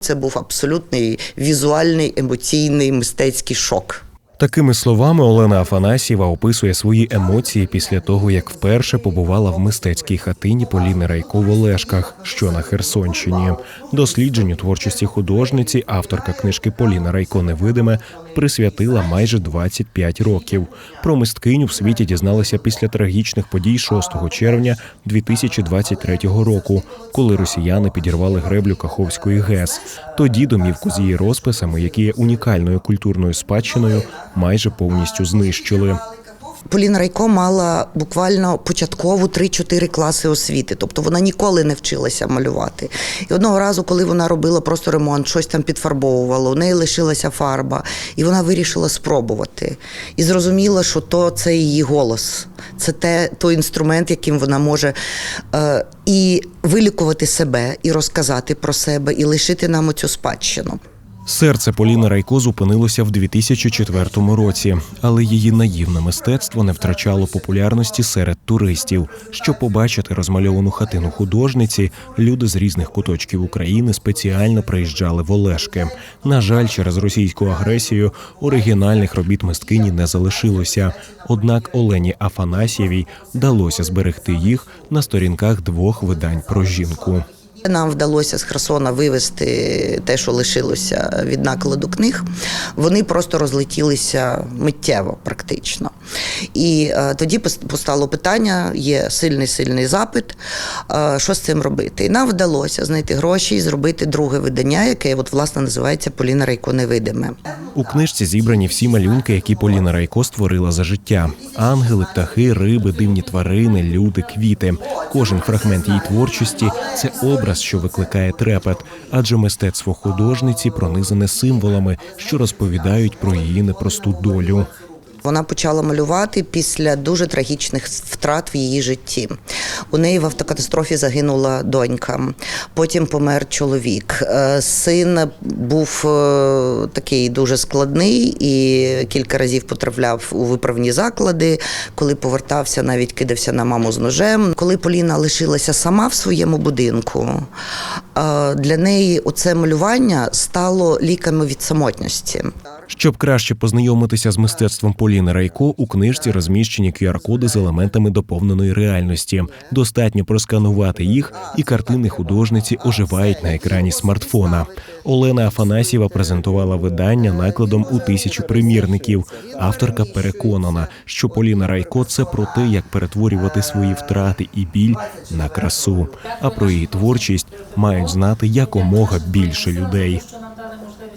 Це був абсолютний візуальний емоційний мистецький шок. Такими словами Олена Афанасьєва описує свої емоції після того, як вперше побувала в мистецькій хатині Поліни Райко в Олешках, що на Херсонщині. Дослідженню творчості художниці авторка книжки Поліна Райко Невидиме присвятила майже 25 років. Про мисткиню в світі дізналися після трагічних подій 6 червня 2023 року, коли росіяни підірвали греблю Каховської ГЕС. Тоді домівку з її розписами, які є унікальною культурною спадщиною, майже повністю знищили. Поліна Райко мала буквально початкову 3-4 класи освіти, тобто вона ніколи не вчилася малювати. І одного разу, коли вона робила просто ремонт, щось там підфарбовувала, у неї лишилася фарба, і вона вирішила спробувати. І зрозуміла, що то це її голос, це те, той інструмент, яким вона може е, і вилікувати себе, і розказати про себе, і лишити нам оцю спадщину. Серце Поліни Райко зупинилося в 2004 році, але її наївне мистецтво не втрачало популярності серед туристів. Щоб побачити розмальовану хатину художниці, люди з різних куточків України спеціально приїжджали в Олешки. На жаль, через російську агресію оригінальних робіт мисткині не залишилося. Однак Олені Афанасьєвій вдалося зберегти їх на сторінках двох видань про жінку. Нам вдалося з Херсона вивезти те, що лишилося від накладу книг. Вони просто розлетілися миттєво, практично. І е, тоді постало питання: є сильний сильний запит, е, що з цим робити. І нам вдалося знайти гроші і зробити друге видання, яке от власне називається Поліна Райко Невидиме. У книжці зібрані всі малюнки, які Поліна Райко створила за життя: ангели, птахи, риби, дивні тварини, люди, квіти. Кожен фрагмент її творчості це образ, що викликає трепет, адже мистецтво художниці пронизане символами, що розповідають про її непросту долю. Вона почала малювати після дуже трагічних втрат в її житті. У неї в автокатастрофі загинула донька, потім помер чоловік. Е, Син був е, такий дуже складний і кілька разів потрапляв у виправні заклади. Коли повертався, навіть кидався на маму з ножем. Коли Поліна лишилася сама в своєму будинку, е, для неї оце малювання стало ліками від самотності. Щоб краще познайомитися з мистецтвом Поліни Райко, у книжці розміщені QR-коди з елементами доповненої реальності. Достатньо просканувати їх, і картини художниці оживають на екрані смартфона. Олена Афанасьєва презентувала видання накладом у тисячу примірників. Авторка переконана, що Поліна Райко це про те, як перетворювати свої втрати і біль на красу. А про її творчість мають знати якомога більше людей.